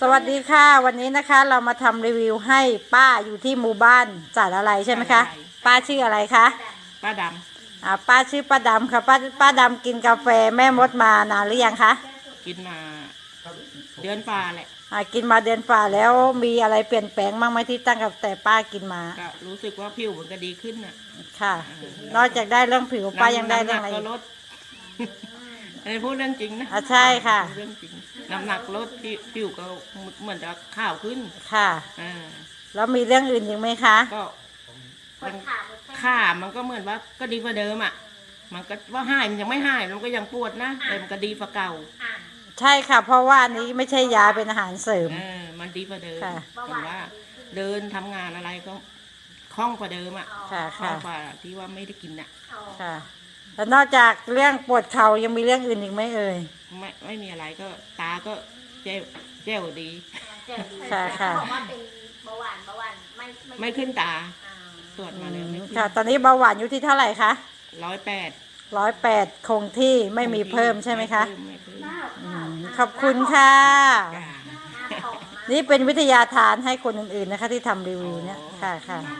สวัสดีค่ะ วันนี้นะคะเรามาทำรีวิวให้ป้าอยู่ที่หมู่บ้านจัดอะไรใช่ไหมคะป้าชื่ออะไรคะป้าดอ่าป้าชื่อป้าดำค่ะป้าป้าดำกินกาแฟแม่มดมานานหรือยังคะำกินมาเดือนป่าแหละอ่ากินมาเดือนฝ่าแล้วมีอะไรเปลี่ยนแปลงบ้างไหมที่ตั้งกับแต่ป้ากินมาก็รู้สึกว่าผิวมันก็ดีขึ้นน่ะค่ะ นอกจากได้เรื่องผิวป้ายังได้เรื่องอะไรน้ำหนักก็อีกลดอันนี้พูดเรื่องจริงนะอ่าใช่ค่ะเรื่องจริง น้ำหนักลดผิวผิวก็เหมือนจะขาวขึ้นค่ะ อ่าแล้วมีเรื่องอื่นอีกไหมคะ ก็มันขามันก็เหมือนว่าก็ดีกว่าเดิมอะ มันก็ว่าหายมันยังไม่หายมันก็ยังปวดนะแต่มันก็ดีกว่าเก่าใช่ค่ะ เพราะว่าอันนี้ไม่ใช่ยาเป็นอาหารเสริม เออมันดีกว่าเดิมค่ะแต่ว่าเดินทำงานอะไรก็คล่องกว่าเดิมอะค่ะ คล่อค่ะงกว่าที่ว่าไม่ได้กินอะค่ะ แล้วนอกจากเรื่องปวดเข่ายังมีเรื่องอื่นอีกไหมเอ่ย ไม่ไม่มีอะไรก็ตาก็แจ้วแจ้วดีค่ะค่ะบอกว่าเป็นเบาหวานเบาหวานไม่ไม่ขึ้นตาอ่าตรวจมาแล้วไม่ขึ้นค่ะ ตอนนี้เบาหวานอยู่ที่เท่าไหร่คะร้อยแปดร้อยแปดคงที่ไม่มีเพิ่มใช่ไหมคะไม่เพิ่มอืมขอบคุณค่ะไม่เพิ่มจ้า หน้าตรงนะนี่เป็นวิทยาทานให้คนอื่นๆนะคะที่ทำรีวิวเนี่ยค่ะค่ะหน้า